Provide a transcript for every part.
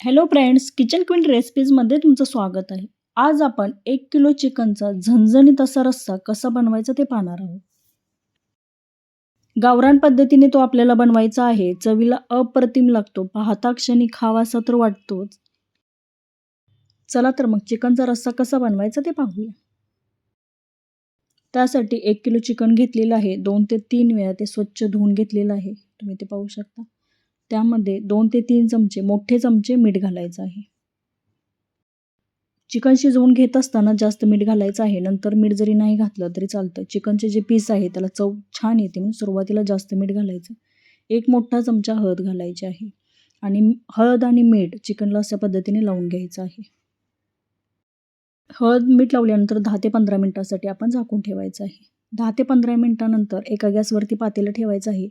Hello friends kitchen queen रेसिपीजमध्ये तुमचं स्वागत आहे. आज आपण एक किलो चिकनचा झणझणीत असा रस्सा कसा बनवायचा ते पाहणार आहोत. गावरान पद्धतीने तो आपल्याला बनवायचा आहे. चवीला अप्रतिम लागतो. पाहता क्षणी खावासा तर वाटतोच. चला तर मग चिकनचा रस्सा कसा बनवायचा ते पाहूया. त्यासाठी एक किलो चिकन घेतलेलं आहे. दोन ते तीन वेळा ते स्वच्छ धुवून घेतलेलं आहे. तुम्ही ते पाहू शकता. त्यामध्ये दोन ते तीन चमचे मोठे चमचे मीठ घालायचं आहे. चिकन शिजवून घेत असताना जास्त मीठ घालायचं आहे. नंतर मीठ जरी नाही घातलं तरी चालतं. चिकनचे जे पीस आहे त्याला चव छान येते. म्हणून सुरुवातीला जास्त मीठ घालायचं. एक मोठा चमचा हळद घालायची आहे. आणि हळद आणि मीठ चिकनला अशा पद्धतीने लावून घ्यायचं आहे. हळद मीठ लावल्यानंतर दहा ते पंधरा मिनटासाठी आपण झाकून ठेवायचं आहे. दहा ते पंधरा मिनटानंतर एका गॅसवरती पातेलं ठेवायचं आहे.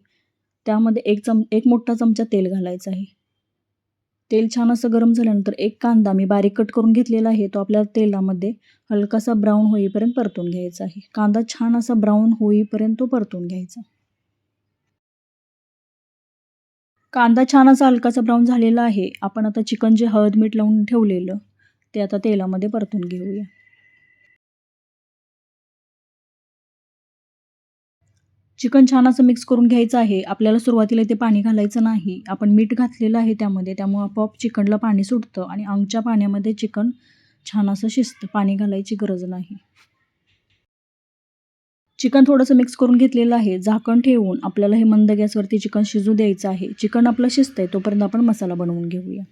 त्यामध्ये एक चम एक मोठा चमचा तेल घालायचं आहे. तेल छान असं गरम झाल्यानंतर एक कांदा मी बारीक कट करून घेतलेला आहे. तो आपल्या तेलामध्ये हलकासा ब्राऊन होईपर्यंत परतून घ्यायचा आहे. कांदा छान असा ब्राऊन होईपर्यंत तो परतून घ्यायचा. कांदा छान असा हलकासा ब्राऊन झालेला आहे. आपण आता चिकन जे हळद मीठ लावून ठेवलेलं ते आता तेलामध्ये परतून घेऊया. चिकन छान असं मिक्स करून घ्यायचं आहे. आपल्याला सुरुवातीला ते पाणी घालायचं नाही. आपण मीठ घातलेलं आहे त्यामध्ये. त्यामुळं आपोआप चिकनला पाणी सुटतं आणि अंगच्या पाण्यामध्ये चिकन छान असं शिजतं पाणी घालायची गरज नाही. चिकन थोडंसं मिक्स करून घेतलेलं आहे. झाकण ठेवून आपल्याला हे मंद गॅसवरती चिकन शिजू द्यायचं आहे. चिकन आपलं शिजतं आहे तोपर्यंत आपण मसाला बनवून घेऊया.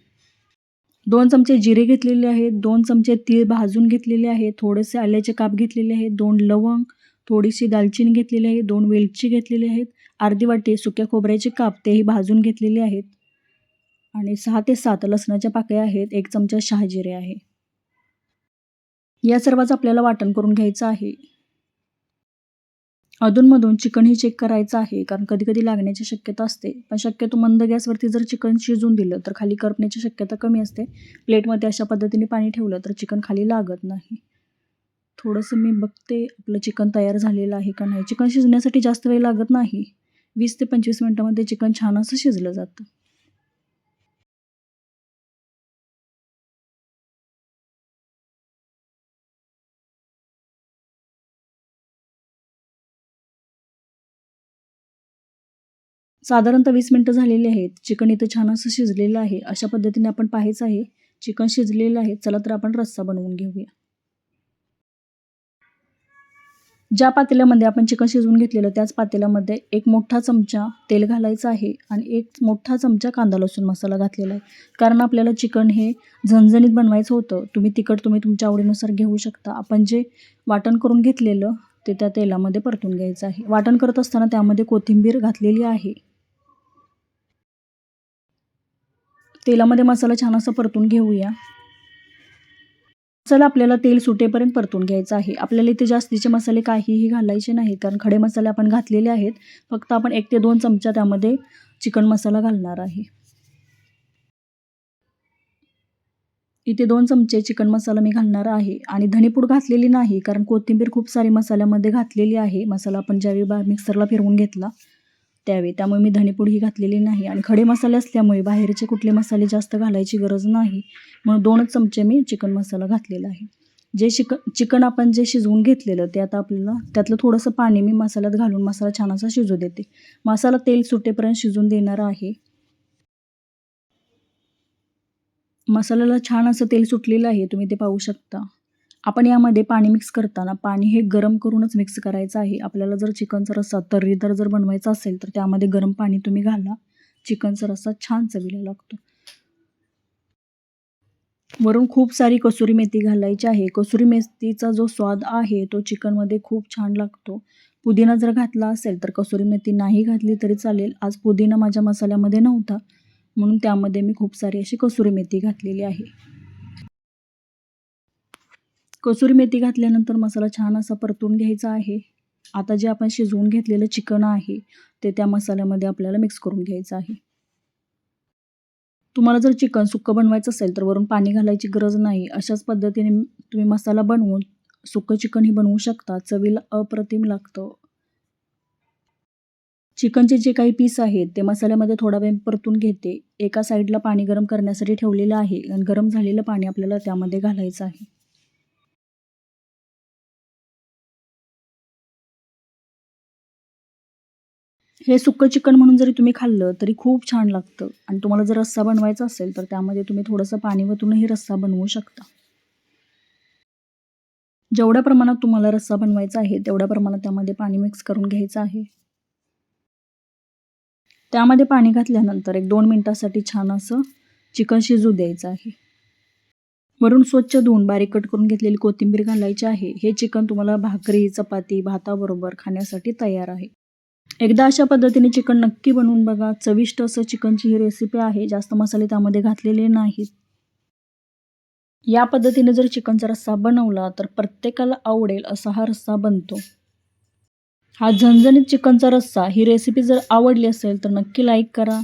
दोन चमचे जिरे घेतलेले आहेत. दोन चमचे तीळ भाजून घेतलेले आहेत. थोडेसे आल्याचे काप घेतलेले आहेत. दोन लवंग थोडीशी दालचिनी घेतलेली आहे दोन वेलची घेतलेली आहेत अर्धी वाटी सुक्या खोबऱ्याचे काप तेही भाजून घेतलेले आहेत आणि सहा ते सात लसणाच्या पाकळ्या आहेत एक चमचा शहाजिरे आहे. या सर्वाचं आपल्याला वाटण करून घ्यायचं आहे. अधूनमधून चिकनही चेक करायचं आहे कारण कधी कधी लागण्याची शक्यता असते. पण शक्यतो मंद गॅसवरती जर चिकन शिजून दिलं तर खाली करपण्याची शक्यता कमी असते. प्लेटमध्ये अशा पद्धतीने पाणी ठेवलं तर चिकन खाली लागत नाही. थोडंसं मी बघते आपलं चिकन तयार झालेलं आहे का नाही. चिकन शिजण्यासाठी जास्त वेळ लागत नाही. वीस ते पंचवीस मिनटामध्ये चिकन छान असं शिजलं जातं. साधारणतः वीस मिनटं झालेली आहेत. चिकन इथं छान असं शिजलेलं आहे. अशा पद्धतीने आपण पाहायचं आहे. चिकन शिजलेलं आहे. चला तर आपण रस्सा बनवून घेऊया. ज्या पातेल्यामध्ये आपण चिकन शिजवून घेतलेलं त्याच पातेल्यामध्ये एक मोठा चमचा तेल घालायचं आहे आणि एक मोठा चमचा कांदा लसूण मसाला घातलेला आहे. कारण आपल्याला चिकन हे झणझणीत बनवायचं होतं तुम्ही तिखट तुम्ही तुमच्या आवडीनुसार घेऊ शकता. आपण जे वाटण करून घेतलेलं ते त्या तेलामध्ये परतून घ्यायचं आहे. वाटण करत असताना त्यामध्ये कोथिंबीर घातलेली आहे. तेलामध्ये मसाला छान असा परतून घेऊया. मसाला आपल्याला तेल सुटेपर्यंत परतून घ्यायचं आहे. आपल्याला इथे जास्तीचे मसाले काहीही घालायचे नाहीत कारण खडे मसाले आपण घातलेले आहेत. फक्त आपण एक ते दोन चमचा त्यामध्ये चिकन मसाला घालणार आहे. इथे दोन चमचे चिकन मसाला मी घालणार आहे. आणि धणेपूड घातलेली नाही कारण कोथिंबीर खूप सारी मसाल्यामध्ये घातलेली आहे. मसाला आपण ज्यावेळी बा मिक्सरला फिरवून घेतला त्यावेळी त्यामुळे मी धणेपूड ही घातलेली नाही आणि खडे मसाले असल्यामुळे बाहेरचे कुठले मसाले जास्त घालायची गरज नाही. म्हणून दोनच चमचे मी चिकन मसाला घातलेला आहे. जे शिक चिकन आपण जे शिजवून घेतलेलं ते आता आपल्याला त्यातलं थोडंसं पाणी मी मसाल्यात घालून मसाला छान असा शिजू देते. मसाला तेल सुटेपर्यंत शिजून देणार आहे. मसाल्याला छान असं तेल सुटलेलं आहे तुम्ही ते पाहू शकता. आपण यामध्ये पाणी मिक्स करताना पाणी हे गरम करूनच मिक्स करायचं आहे. आपल्याला जर चिकनचा रस्सा तर्रीदार जर बनवायचा असेल तर त्यामध्ये गरम पाणी तुम्ही घाला. चिकनचा रस्सा छान चवीला लागतो. वरून खूप सारी कसुरी मेथी घालायची आहे. कसुरी मेथीचा जो स्वाद आहे तो चिकनमध्ये खूप छान लागतो. पुदिना जर घातला असेल तर कसुरी मेथी नाही घातली तरी चालेल. आज पुदिना माझ्या मसाल्यामध्ये नव्हता म्हणून त्यामध्ये मी खूप सारी अशी कसुरी मेथी घातलेली आहे. कसुरी मेथी घातल्यानंतर मसाला छान असा परतून घ्यायचा आहे. आता जे आपण शिजवून घेतलेलं चिकन आहे ते त्या मसाल्यामध्ये आपल्याला मिक्स करून घ्यायचं आहे. तुम्हाला जर चिकन सुक्कं बनवायचं असेल तर वरून पाणी घालायची गरज नाही. अशाच पद्धतीने तुम्ही मसाला बनवून सुकं चिकनही बनवू शकता. चवीला अप्रतिम लागतं. चिकनचे जे काही पीस आहेत ते मसाल्यामध्ये थोडा वेळ परतून घेते. एका साईडला पाणी गरम करण्यासाठी ठेवलेलं आहे. आणि गरम झालेलं पाणी आपल्याला त्यामध्ये घालायचं आहे. हे सुकं चिकन म्हणून जरी तुम्ही खाल्लं तरी खूप छान लागतं. आणि तुम्हाला जर रस्सा बनवायचा असेल तर त्यामध्ये तुम्ही थोडंसं पाणी वतूनही रस्सा बनवू शकता. जेवढ्या प्रमाणात तुम्हाला रस्सा बनवायचा आहे तेवढ्या प्रमाणात त्यामध्ये पाणी मिक्स करून घ्यायचं आहे. त्यामध्ये पाणी घातल्यानंतर एक दोन मिनटासाठी छान असं चिकन शिजू द्यायचं आहे. वरून स्वच्छ धुवून बारीक कट करून घेतलेली कोथिंबीर घालायची आहे. हे चिकन तुम्हाला भाकरी चपाती भाताबरोबर खाण्यासाठी तयार आहे. एकदा अशा पद्धतीने चिकन नक्की बनवून बघा. चविष्ट असं चिकनची ही रेसिपी आहे. जास्त मसाले त्यामध्ये घातलेले नाहीत. या पद्धतीने जर चिकनचा रस्सा बनवला तर प्रत्येकाला आवडेल असा हा रस्सा बनतो. हा झणझणीत चिकनचा रस्सा ही रेसिपी जर आवडली असेल तर नक्की लाईक करा.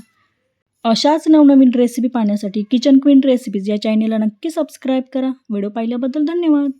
अशाच नवनवीन रेसिपी पाहण्यासाठी किचन क्वीन रेसिपीज या चॅनेलला नक्की सबस्क्राईब करा. व्हिडिओ पाहिल्याबद्दल धन्यवाद.